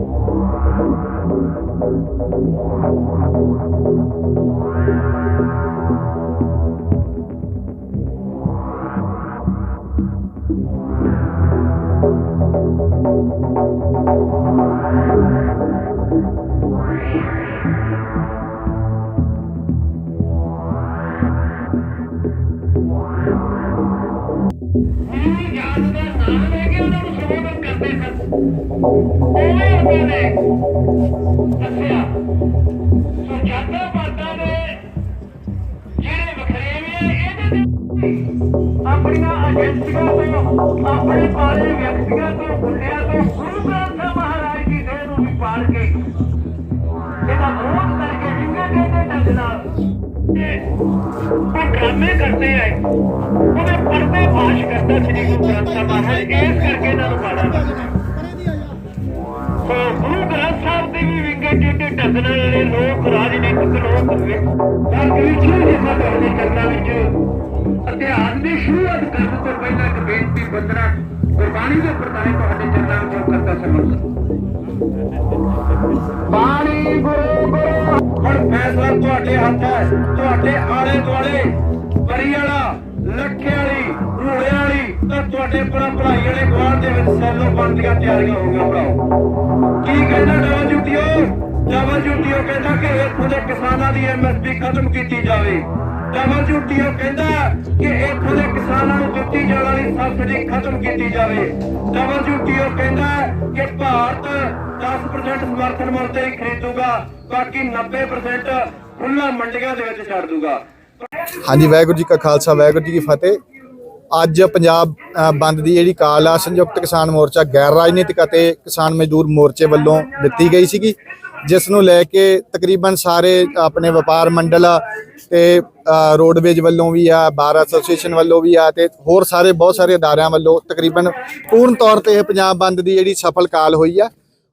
ਇਹ ਆਪਣੀਆਂ ਏਜੰਸੀਆਂ ਤੋਂ ਆਪਣੇ ਪਾਲੇ ਵਿਅਕਤੀਆਂ ਤੋਂ ਗੁੰਡਿਆਂ ਤੋਂ ਗੁਰੂ ਗ੍ਰੰਥ ਸਾਹਿਬ ਮਹਾਰਾਜ ਦੀ ਦੇਹ ਨੂੰ ਵੀ ਪਾਲ ਕੇ ਇਹਦਾ ਵਿਰੋਧ ਕਰਕੇ ਜਿੰਗੇ ਕਹਿੰਦੇ ਢੰਗ ਨਾਲ ਇਹ ਉਹ ਕਰਦੇ ਆਏ ਉਹਦੇ ਪਰਦੇ ਫਾਸ਼ ਕਰਦਾ ਸ੍ਰੀ ਗੁਰੂ ਗ੍ਰੰਥ ਸਾਹਿਬ ਮਹਾਰਾਜ ਇਸ ਕਰਕੇ ਇਹਨਾਂ ਨੂੰ ਪਾਲਾ ਗੁਰੂ ਗ੍ਰੰਥ ਸਾਹਿਬ ਦੇ ਵੀ ਵਿੰਗੇ ਟੇਢੇ ਢੰਗ ਜਿਹੜੇ ਲੋਕ ਰਾਜਨੀਤਿਕ ਲੋਕ ਹੋਏ ਤਾਂ ਕਵੀ ਜੀ ਨੇ ਸਾਡੇ ਕਰਨਾ ਵਿੱਚ ਅਧਿਆਨ ਦੀ ਸ਼ੁਰੂਆਤ ਕਰਨ ਤੋਂ ਪਹਿਲਾਂ ਇੱਕ ਬੇਨਤੀ ਬੰਦਨਾ ਗੁਰਬਾਣੀ ਦੇ ਪ੍ਰਤਾਏ ਤੁਹਾਡੇ ਚਰਨਾਂ ਵਿੱਚ ਕਰਤਾ ਸਮਝ ਬਾਣੀ ਗੁਰੂ ਗੁਰੂ, ਹੁਣ ਫੈਸਲਾ ਤੁਹਾਡੇ ਹੱਥ ਹੈ, ਤੁਹਾਡੇ ਆਲੇ ਦੁਆਲੇ ਪਰੀ ਵਾਲਾ ਲੱਖੇ ਵਾਲੀ। ਰੂੜੇ ਵਾਲੀ ਤਾਂ ਤੁਹਾਡੇ ਪਰਾ ਭਲਾਈ ਵਾਲੇ ਗਵਾਂਢ ਦੇ ਵਿੱਚ ਸੈਲੋ ਬਣਦੀਆਂ ਤਿਆਰੀਆਂ ਹੋ ਗਈਆਂ ਭਰਾਓ ਕੀ ਕਹਿੰਦਾ ਡਬਲ ਜੁਟਿਓ ਕਹਿੰਦਾ ਕਿ ਇੱਥੋਂ ਦੇ ਕਿਸਾਨਾਂ ਦੀ ਐਮਐਸਪੀ ਖਤਮ ਕੀਤੀ ਜਾਵੇ। ਡਬਲ ਕਹਿੰਦਾ ਕਿ ਇੱਥੋਂ ਦੇ ਕਿਸਾਨਾਂ ਨੂੰ ਦਿੱਤੀ ਜਾਣ ਵਾਲੀ ਸਬਸਿਡੀ ਖਤਮ ਕੀਤੀ ਜਾਵੇ। ਡਬਲ ਕਹਿੰਦਾ ਕਿ ਭਾਰਤ 10% ਸਮਰਥਨ ਮੁੱਲ ਤੇ ਖਰੀਦੂਗਾ, ਬਾਕੀ 90% ਖੁੱਲਾ ਮੰਡੀਆਂ ਦੇ ਵਿੱਚ ਛੱਡ ਦੂਗਾ। ਹਾਂਜੀ, ਵਾਹਿਗੁਰੂ ਜੀ ਕਾ ਖਾਲਸਾ, ਵਾਹਿਗੁਰੂ ਜੀ ਕੀ ਫਤਿਹ। ਅੱਜ ਪੰਜਾਬ ਬੰਦ ਦੀ ਜਿਹੜੀ ਕਾਲ ਆ, ਸੰਯੁਕਤ ਕਿਸਾਨ ਮੋਰਚਾ ਗੈਰ ਰਾਜਨੀਤਿਕ ਅਤੇ ਕਿਸਾਨ ਮਜ਼ਦੂਰ ਮੋਰਚੇ ਵੱਲੋਂ ਦਿੱਤੀ ਗਈ ਸੀਗੀ, ਜਿਸ ਨੂੰ ਲੈ ਕੇ ਤਕਰੀਬਨ ਸਾਰੇ ਆਪਣੇ ਵਪਾਰ ਮੰਡਲ ਆ ਤੇ ਰੋਡਵੇਜ ਵੱਲੋਂ ਵੀ ਆ, ਬਾਰ ਐਸੋਸੀਏਸ਼ਨ ਵੱਲੋਂ ਵੀ ਆ ਤੇ ਹੋਰ ਸਾਰੇ ਬਹੁਤ ਸਾਰੇ ਅਦਾਰਿਆਂ ਵੱਲੋਂ ਤਕਰੀਬਨ ਪੂਰਨ ਤੌਰ ਤੇ ਇਹ ਪੰਜਾਬ ਬੰਦ ਦੀ ਜਿਹੜੀ ਸਫਲ ਕਾਲ ਹੋਈ ਆ,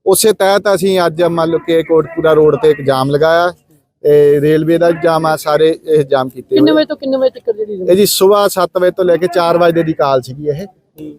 ਉਸੇ ਤਹਿਤ ਅਸੀਂ ਅੱਜ ਮੰਨ ਲਓ ਕਿ ਕੋਟਪੂਰਾ ਰੋਡ ਤੇ ਇੱਕ ਜਾਮ ਲਗਾਇਆ। ਤੇ ਰੇਲਵੇ ਦਾ ਜਾਮ ਆ ਸਾਰੇ ਇਹ ਜਾਮ ਕੀਤੇ ਕਿੰਨੇ ਹੋਏ ਵਜੇ ਤੋਂ ਕਿੰਨੇ ਵਜੇ ਤੱਕ ਜਿਹੜੀ ਇਹ ਜੀ ਸਵੇਰ 7 ਵਜੇ ਤੋਂ ਲੈ ਕੇ 4 ਵਜੇ ਦੀ ਕਾਲ ਸੀਗੀ ਇਹ।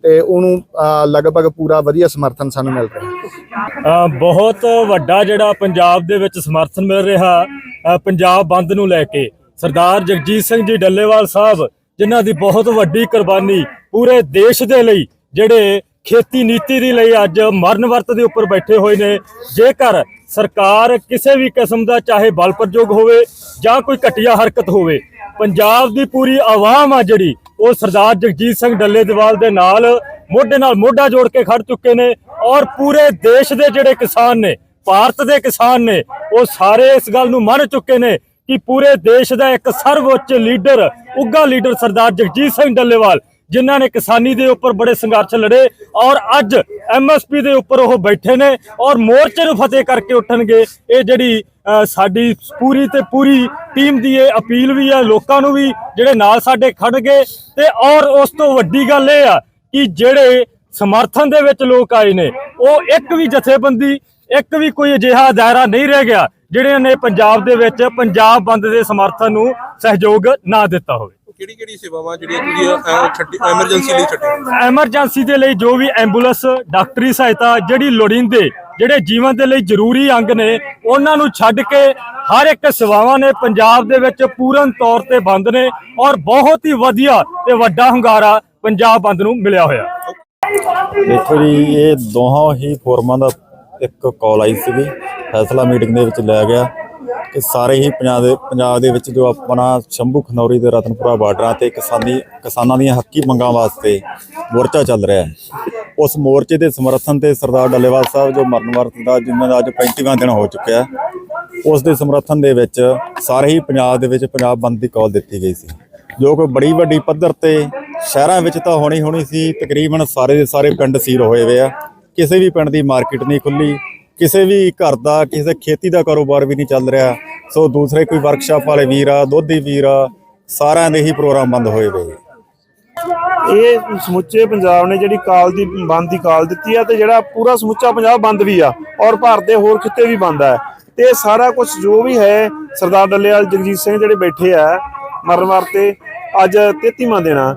ਤੇ ਉਹਨੂੰ ਅਹ, ਲਗਭਗ ਪੂਰਾ ਵਧੀਆ ਸਮਰਥਨ ਸਾਨੂੰ ਮਿਲ ਰਿਹਾ। ਅ, ਬਹੁਤ ਵੱਡਾ ਜਿਹੜਾ ਪੰਜਾਬ ਦੇ ਵਿੱਚ ਸਮਰਥਨ ਮਿਲ ਰਿਹਾ ਅ, ਪੰਜਾਬ ਬੰਦ ਨੂੰ ਲੈ ਕੇ। ਸਰਦਾਰ ਜਗਜੀਤ ਸਿੰਘ ਜੀ ਡੱਲੇਵਾਲ ਸਾਹਿਬ ਜਿਨ੍ਹਾਂ ਦੀ ਬਹੁਤ ਵੱਡੀ ਕੁਰਬਾਨੀ ਪੂਰੇ ਦੇਸ਼ ਦੇ ਲਈ ਜਿਹੜੇ ਖੇਤੀ ਨੀਤੀ ਦੇ ਲਈ ਅੱਜ ਮਰਨ ਵਰਤ ਦੇ ਉੱਪਰ ਬੈਠੇ ਹੋਏ ਨੇ। ਜੇਕਰ ਸਰਕਾਰ ਕਿਸੇ ਵੀ ਕਿਸਮ ਦਾ ਚਾਹੇ ਬਲ ਪ੍ਰਯੋਗ ਹੋਵੇ ਜਾਂ ਕੋਈ ਘਟੀਆ ਹਰਕਤ ਹੋਵੇ, ਪੰਜਾਬ ਦੀ ਪੂਰੀ ਆਵਾਮ ਆ ਜਿਹੜੀ, ਉਹ ਸਰਦਾਰ ਜਗਜੀਤ ਸਿੰਘ ਡੱਲੇਵਾਲ ਦੇ ਨਾਲ ਮੋਢੇ ਨਾਲ ਮੋਢਾ ਜੋੜ ਕੇ ਖੜ ਚੁੱਕੇ ਨੇ ਔਰ ਪੂਰੇ ਦੇਸ਼ ਦੇ ਜਿਹੜੇ ਕਿਸਾਨ ਨੇ, ਭਾਰਤ ਦੇ ਕਿਸਾਨ ਨੇ, ਉਹ ਸਾਰੇ ਇਸ ਗੱਲ ਨੂੰ ਮੰਨ ਚੁੱਕੇ ਨੇ ਕਿ ਪੂਰੇ ਦੇਸ਼ ਦਾ ਇੱਕ ਸਰਵਉੱਚ ਲੀਡਰ ਉੱਗਾ ਲੀਡਰ ਸਰਦਾਰ ਜਗਜੀਤ ਸਿੰਘ ਡੱਲੇਵਾਲ ਜਿਨ੍ਹਾਂ ਨੇ ਕਿਸਾਨੀ ਦੇ ਉੱਪਰ ਬੜੇ ਸੰਘਰਸ਼ ਲੜੇ ਔਰ ਅੱਜ ਐਮਐਸਪੀ ਦੇ ਉੱਪਰ ਉਹ ਬੈਠੇ ਨੇ ਔਰ ਮੋਰਚੇ ਨੂੰ ਫਤਿਹ ਕਰਕੇ ਉੱਠਣਗੇ। ਇਹ ਜਿਹੜੀ ਸਾਡੀ ਪੂਰੀ ਤੇ ਪੂਰੀ ਟੀਮ ਦੀ ਇਹ ਅਪੀਲ ਵੀ ਹੈ, ਲੋਕਾਂ ਨੂੰ ਵੀ, ਜਿਹੜੇ ਨਾਲ ਸਾਡੇ ਖੜਗੇ ਤੇ ਔਰ ਉਸ ਤੋਂ ਵੱਡੀ ਗੱਲ ਇਹ ਆ ਕਿ ਜਿਹੜੇ ਸਮਰਥਨ ਦੇ ਵਿੱਚ ਲੋਕ ਆਏ ਨੇ, ਉਹ ਇੱਕ ਵੀ ਜਥੇਬੰਦੀ, ਇੱਕ ਵੀ ਕੋਈ ਅਜਿਹਾ ਦਾਇਰਾ ਨਹੀਂ ਰਹਿ ਗਿਆ। ਜਿਹੜੇ ਨੇ ਪੰਜਾਬ ਦੇ ਵਿੱਚ ਪੰਜਾਬ ਬੰਦ ਦੇ ਸਮਰਥਨ ਨੂੰ ਸਹਿਯੋਗ ਨਾ ਦਿੱਤਾ ਹੋਵੇ। ਕਿਹੜੀ ਕਿਹੜੀ ਸੇਵਾਵਾਂ ਜਿਹੜੀਆਂ ਤੁਸੀਂ ਛੱਡੀ ਐਮਰਜੈਂਸੀ ਲਈ ਛੱਡੀ? ਐਮਰਜੈਂਸੀ ਦੇ ਲਈ ਜੋ ਵੀ ਐਂਬੂਲੈਂਸ ਡਾਕਟਰੀ ਸਹਾਇਤਾ ਜਿਹੜੀ ਲੋੜੀਂਦੇ ਜਿਹੜੇ ਜੀਵਨ ਦੇ ਲਈ ਜ਼ਰੂਰੀ ਅੰਗ ਨੇ ਉਹਨਾਂ ਨੂੰ ਛੱਡ ਕੇ ਹਰ ਇੱਕ ਸੇਵਾਵਾਂ ਨੇ ਪੰਜਾਬ ਦੇ ਵਿੱਚ ਪੂਰਨ ਤੌਰ ਤੇ ਬੰਦ ਨੇ ਔਰ ਬਹੁਤ ਹੀ ਵਧੀਆ ਤੇ ਵੱਡਾ ਹੁੰਗਾਰਾ ਪੰਜਾਬ ਬੰਦ ਨੂੰ ਮਿਲਿਆ ਹੋਇਆ। ਦੇਖੋ ਜੀ ਇਹ ਦੋਹਾਂ ਹੀ ਫੋਰਮਾਂ ਦਾ ਇੱਕ ਕਾਲ ਆਈ ਸੀਗੀ। ਫੈਸਲਾ ਮੀਟਿੰਗ ਦੇ ਵਿੱਚ ਲਿਆ ਗਿਆ ਕਿ ਸਾਰੇ ਹੀ ਪੰਜਾਬ ਦੇ ਪੰਜਾਬ ਦੇ ਵਿੱਚ ਜੋ ਆਪਣਾ ਸ਼ੰਭੂ ਖਨੌਰੀ ਦੇ ਰਤਨਪੁਰਾ ਬਾਰਡਰਾਂ ਤੇ ਕਿਸਾਨੀ ਕਿਸਾਨਾਂ ਦੀਆਂ ਹੱਕੀ ਮੰਗਾਂ ਵਾਸਤੇ ਮੋਰਚਾ ਚੱਲ ਰਿਹਾ ਹੈ। ਉਸ ਮੋਰਚੇ ਦੇ ਸਮਰਥਨ ਤੇ ਸਰਦਾਰ ਡੱਲੇਵਾਲ ਸਾਹਿਬ ਜੋ ਮਰਨ ਵਰਤ ਦਾ ਜਿਨ੍ਹਾਂ ਦਾ ਅੱਜ 35ਵਾਂ ਦਿਨ ਹੋ ਚੁੱਕਿਆ ਉਸ ਦੇ ਸਮਰਥਨ ਦੇ ਵਿੱਚ ਸਾਰੇ ਹੀ ਪੰਜਾਬ ਦੇ ਵਿੱਚ ਪੰਜਾਬ ਬੰਦ ਦੀ ਕਾਲ ਦਿੱਤੀ ਗਈ ਸੀ। ਜੋ ਕਿ ਬੜੀ ਵੱਡੀ ਪੱਧਰ ਤੇ ਸ਼ਹਿਰਾਂ ਵਿੱਚ ਤਾਂ ਹੋਣੀ ਹੋਣੀ ਸੀ, ਤਕਰੀਬਨ ਸਾਰੇ ਦੇ ਸਾਰੇ ਪਿੰਡ ਸੀਲ ਹੋਏ ਹੋਏ ਆ। ਕਿਸੇ ਵੀ ਪਿੰਡ ਦੀ ਮਾਰਕੀਟ ਨਹੀਂ ਖੁੱਲੀ ਕਿਸੇ ਵੀ ਘਰ ਦਾ, ਕਿਸੇ ਖੇਤੀ ਦਾ ਕਾਰੋਬਾਰ ਵੀ ਨਹੀਂ ਚੱਲ ਰਿਹਾ। ਸੋ ਦੂਸਰੇ ਕੋਈ ਵਰਕਸ਼ਾਪ ਵਾਲੇ ਵੀਰ ਆ, ਦੁੱਧੀ ਵੀਰ ਆ, ਸਾਰਿਆਂ ਦੇ ਹੀ ਪ੍ਰੋਗਰਾਮ ਬੰਦ ਹੋਏ ਹੋਏ ਇਹ ਸਮੁੱਚੇ ਪੰਜਾਬ ਨੇ ਜਿਹੜੀ ਕਾਲ ਦੀ, ਬੰਦ ਦੀ ਕਾਲ ਦਿੱਤੀ ਆ ਤੇ ਜਿਹੜਾ ਪੂਰਾ ਸਮੁੱਚਾ ਪੰਜਾਬ ਬੰਦ ਵੀ ਆ ਔਰ ਭਾਰਤ ਦੇ ਹੋਰ ਖਿੱਤੇ ਵੀ ਬੰਦ ਆ। ਤੇ ਸਾਰਾ ਕੁਝ ਜੋ ਵੀ ਹੈ, ਸਰਦਾਰ ਡੱਲੇਵਾਲ, ਜਗਜੀਤ ਸਿੰਘ ਜਿਹੜੇ ਬੈਠੇ ਆ, ਮਰਨ ਵਾਸਤੇ ਅੱਜ 33ਵਾਂ ਦੇਣਾ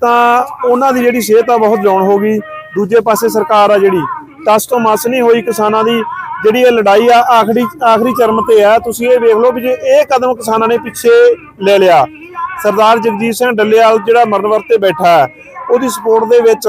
ਤਾਂ ਉਹਨਾਂ ਦੀ ਜਿਹੜੀ ਸਿਹਤ ਆ ਬਹੁਤ ਡਾਊਨ ਹੋ ਗਈ। ਦੂਜੇ ਪਾਸੇ ਸਰਕਾਰ ਆ ਜਿਹੜੀ ਟਸ ਤੋਂ ਮਸ ਨਹੀਂ ਹੋਈ ਕਿਸਾਨਾਂ ਦੀ ਜਿਹੜੀ ਇਹ ਲੜਾਈ ਆ, ਆਖਰੀ ਆਖਰੀ ਚਰਮ ਤੇ ਆ। ਤੁਸੀਂ ਇਹ ਵੇਖ ਲਓ ਵੀ ਜੇ ਇਹ ਕਦਮ ਕਿਸਾਨਾਂ ਨੇ ਪਿੱਛੇ ਲੈ ਲਿਆ। ਸਰਦਾਰ ਜਗਜੀਤ ਸਿੰਘ ਡੱਲੇਵਾਲ ਜਿਹੜਾ ਮਰਨ ਵਰਤੇ ਬੈਠਾ ਉਹਦੀ ਸਪੋਰਟ ਦੇ ਵਿੱਚ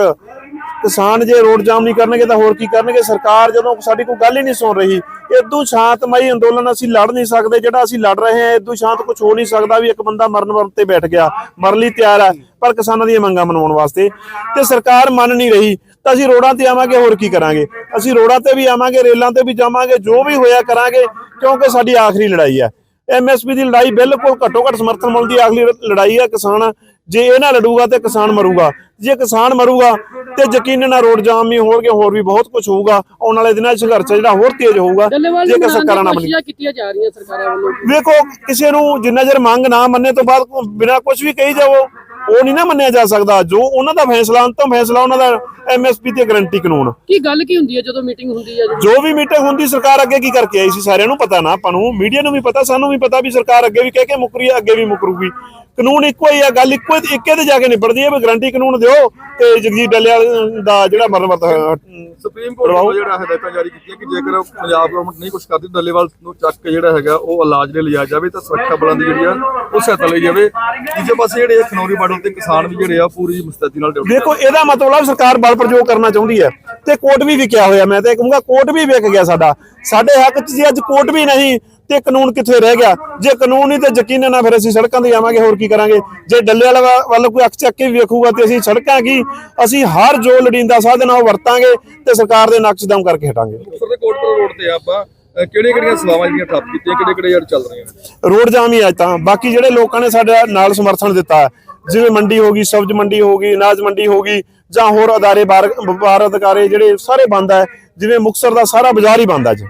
ਕਿਸਾਨ ਜੇ ਰੋਡ ਜਾਮ ਨਹੀਂ ਕਰਨਗੇ ਤਾਂ ਹੋਰ ਕੀ ਕਰਨਗੇ? ਸਰਕਾਰ ਜਦੋਂ ਸਾਡੀ ਕੋਈ ਗੱਲ ਹੀ ਨਹੀਂ ਸੁਣ ਰਹੀ ਇਦੋਂ ਸ਼ਾਂਤਮਈ ਅੰਦੋਲਨ ਅਸੀਂ ਲੜ ਨਹੀਂ ਸਕਦੇ, ਜਿਹੜਾ ਅਸੀਂ ਲੜ ਰਹੇ ਹਾਂ ਇਦੋਂ ਸ਼ਾਂਤ ਕੁਝ ਹੋ ਨਹੀਂ ਸਕਦਾ ਵੀ ਇੱਕ ਬੰਦਾ ਮਰਨ ਵਰਤ ਤੇ ਬੈਠ ਗਿਆ ਮਰਨ ਲਈ ਤਿਆਰ ਹੈ, ਪਰ ਕਿਸਾਨਾਂ ਦੀਆਂ ਮੰਗਾਂ ਮਨਾਉਣ ਵਾਸਤੇ। ਤੇ ਸਰਕਾਰ ਮੰਨ ਨਹੀਂ ਰਹੀ। ਤਾਂ ਅਸੀਂ ਰੋਡਾਂ ਤੇ ਆਵਾਂਗੇ ਹੋਰ ਕੀ ਕਰਾਂਗੇ? ਅਸੀਂ ਰੋਡਾਂ ਤੇ ਵੀ ਆਵਾਂਗੇ ਰੇਲਾਂ ਤੇ ਵੀ ਜਾਵਾਂਗੇ ਜੋ ਵੀ ਹੋਇਆ ਕਰਾਂਗੇ ਕਿਉਂਕਿ ਸਾਡੀ ਆਖਰੀ ਲੜਾਈ ਹੈ ਐਮਐਸਪੀ ਦੀ ਲੜਾਈ ਬਿਲਕੁਲ ਘੱਟੋ ਘੱਟ ਸਮਰਥਨ ਮੁੱਲ ਦੀ ਆਖਰੀ ਲੜਾਈ ਹੈ ਕਿਸਾਨ। ਜੇ ਇਹ ਨਾ ਲੜੂਗਾ ਤੇ ਕਿਸਾਨ ਮਰੂਗਾ। ਜੇ ਕਿਸਾਨ ਮਰੂਗਾ ਤੇ ਯਕੀਨਨ ਰੋਡ ਜਾਮ ਵੀ ਹੋਣਗੇ ਹੋਰ ਵੀ ਬਹੁਤ ਕੁਝ ਹੋਊਗਾ। ਆਉਣ ਵਾਲੇ ਦਿਨਾਂ 'ਚ ਸੰਘਰਸ਼ ਜਿਹੜਾ ਹੋਰ ਤੇਜ਼ ਹੋਊਗਾ। ਜੇ ਕਿ ਸਰਕਾਰਾਂ ਨਾ ਕੀਤੀਆਂ ਜਾ ਰਹੀਆਂ ਸਰਕਾਰਾਂ ਵੱਲੋਂ। ਵੇਖੋ ਕਿਸੇ ਨੂੰ ਜਿੰਨਾ ਚਿਰ ਮੰਗ ਨਾ ਮੰਨੇ ਤੋਂ ਬਾਅਦ ਬਿਨਾਂ ਕੁਝ ਵੀ ਕਹੀ ਜਾਵੋ। ਉਹ ਨਹੀਂ ਨਾ ਮੰਨਿਆ ਜਾ ਸਕਦਾ। ਜੋ ਉਹਨਾਂ ਦਾ ਫੈਸਲਾ ਅੰਤਮ ਫੈਸਲਾ ਉਹਨਾਂ ਦਾ ਐਮਐਸਪੀ ਤੇ ਗਰੰਟੀ ਕਾਨੂੰਨ। ਕੀ ਗੱਲ ਕੀ ਹੁੰਦੀ ਹੈ ਜਦੋਂ ਮੀਟਿੰਗ ਹੁੰਦੀ ਹੈ ਜੋ? ਵੀ ਮੀਟਿੰਗ ਹੁੰਦੀ ਸਰਕਾਰ ਅੱਗੇ ਕੀ ਕਰਕੇ ਆਈ ਸੀ? ਸਾਰਿਆਂ ਨੂੰ ਪਤਾ ਨਾ ਆਪਾਂ ਨੂੰ ਮੀਡੀਆ ਨੂੰ ਵੀ ਪਤਾ ਸਾਨੂੰ ਵੀ ਪਤਾ ਵੀ ਸਰਕਾਰ ਅੱਗੇ ਵੀ ਕਹਿ ਕੇ ਮੁਕਰੀ ਅੱਗੇ ਵੀ ਮੁਕਰੂਗੀ ਕਾਨੂੰਨ ਇੱਕੋ ਹੀ ਆ ਗੱਲ ਇੱਕੋ ਇੱਕੇ ਤੇ ਜਾ ਕੇ ਨਿਬੜਦੀ ਹੈ ਵੀ ਗਰੰਟੀ ਕਾਨੂੰਨ ਦਿਓ ਤੇ ਜਗਜੀਤ ਡੱਲੇਵਾਲ ਦਾ ਜਿਹੜਾ ਮਰਨ ਵਰਤ ਹੋਇਆ। ਸੁਪਰੀਮ ਕੋਰਟ ਜਿਹੜਾ ਹਦਾਇਤਾਂ ਜਾਰੀ ਕੀਤੀਆਂ ਕਿ ਜੇਕਰ ਪੰਜਾਬ ਗਵਰਨਮੈਂਟ ਨਹੀਂ ਕੁਝ ਕਰਦੀ ਡੱਲੇਵਾਲ ਨੂੰ ਚੱਕ ਕੇ ਜਿਹੜਾ ਹੈਗਾ ਉਹ ਇਲਾਜ ਲਈ ਲਿਆ ਜਾਵੇ ਤਾਂ ਸੁਰੱਖਿਆ ਬਲਾਂ ਦੀ ਜਿਹੜੀ ਆ ਉਹ ਸਹਾਇਤਾ ਲਈ ਜਾਵੇ। ਦੂਜੇ ਪਾਸੇ ਜਿਹੜੇ ਖਨੌਰੀ ਬਾਰਡਰ ਤੇ ਕਿਸਾਨ ਵੀ ਜਿਹੜੇ ਆ ਪੂਰੀ ਮੁਸਤੈਦੀ ਨਾਲ ਡਿਊਟੀ ਦੇਖੋ ਇਹਦਾ ਮਤਲਬ ਸਰਕਾਰ ਬਲ ਪ੍ਰਯੋਗ ਕਰਨਾ ਚਾਹੁੰਦੀ ਹੈ ਤੇ ਕੋਰਟ ਵੀ ਵਿਕਿਆ ਹੋਇਆ ਮੈਂ ਤਾਂ ਕਹੂੰਗਾ ਕੋਰਟ ਵੀ ਵਿਕ ਗਿਆ ਸਾਡਾ। ਸਾਡੇ ਹੱਕ 'ਚ ਜੇ ਅੱਜ ਕੋਰਟ ਵੀ ਨਹੀਂ। ਤੇ ਕਾਨੂੰਨ ਕਿੱਥੇ ਰਹਿ ਗਿਆ? ਜੇ ਕਾਨੂੰਨ ਨਹੀਂ ਤੇ ਯਕੀਨਨ ਨਾਲ ਫਿਰ ਅਸੀਂ ਸੜਕਾਂ ਤੇ ਜਾਵਾਂਗੇ ਹੋਰ ਕੀ ਕਰਾਂਗੇ? ਜੇ ਡੱਲੇ ਵਾਲਾ ਵੱਲ ਕੋਈ ਅੱਖ ਚੱਕ ਕੇ ਵੇਖੂਗਾ ਤੇ ਅਸੀਂ ਸੜਕਾਂ ਕੀ? ਅਸੀਂ ਹਰ ਜੋ ਲੋੜੀਂਦਾ ਸਾਧਨ ਉਹ ਵਰਤਾਂਗੇ ਤੇ ਸਰਕਾਰ ਦੇ ਨਕਸ਼ ਦਮ ਕਰਕੇ ਹਟਾਂਗੇ। ਮੁਕਤਸਰ ਦੇ ਕੋਟਪੁਰਾ ਰੋਡ ਤੇ ਆਪਾਂ ਕਿਹੜੇ ਕਿਹੜੀਆਂ ਸੇਵਾਵਾਂ ਜਿਹੜੀਆਂ ਠੱਪ ਕੀਤੀਆਂ ਕਿਹੜੇ ਕਿਹੜੇ ਯਾਰ ਚੱਲ ਰਹੀਆਂ ਨੇ? ਰੋਡ ਜਾਮ ਹੀ ਅੱਜ ਤਾਂ। ਬਾਕੀ ਜਿਹੜੇ ਲੋਕਾਂ ਨੇ ਸਾਡੇ ਨਾਲ ਸਮਰਥਨ ਦਿੱਤਾ ਜਿਵੇਂ ਮੰਡੀ ਹੋ ਗਈ ਸਬਜ਼ ਮੰਡੀ ਹੋ ਗਈ ਅਨਾਜ ਮੰਡੀ ਹੋ ਗਈ ਜਾਂ ਹੋਰ ਅਦਾਰੇ ਵਪਾਰ ਅਧਿਕਾਰੇ ਜਿਹੜੇ ਸਾਰੇ ਬੰਦ ਹੈ ਜਿਵੇਂ ਮੁਕਤਸਰ ਦਾ ਸਾਰਾ ਬਾਜ਼ਾਰ ਹੀ ਬੰਦ ਹੈ ਅੱਜ।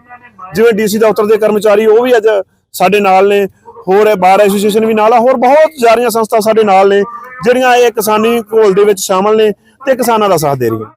ਜਿਵੇਂ ਡੀਸੀ ਦਫ਼ਤਰ ਦੇ ਕਰਮਚਾਰੀ, ਉਹ ਵੀ ਅੱਜ ਸਾਡੇ ਨਾਲ ਨੇ, ਹੋਰ ਬਾਰ ਐਸੋਸੀਏਸ਼ਨ ਵੀ ਨਾਲ ਆ, ਹੋਰ ਬਹੁਤ ਸਾਰੀਆਂ ਸੰਸਥਾ ਸਾਡੇ ਨਾਲ ਨੇ, ਜਿਹੜੀਆਂ ਇਹ ਕਿਸਾਨੀ ਘੋਲ ਦੇ ਵਿੱਚ ਸ਼ਾਮਲ ਨੇ ਤੇ ਕਿਸਾਨਾਂ ਦਾ ਸਾਥ ਦੇ ਰਹੀਆਂ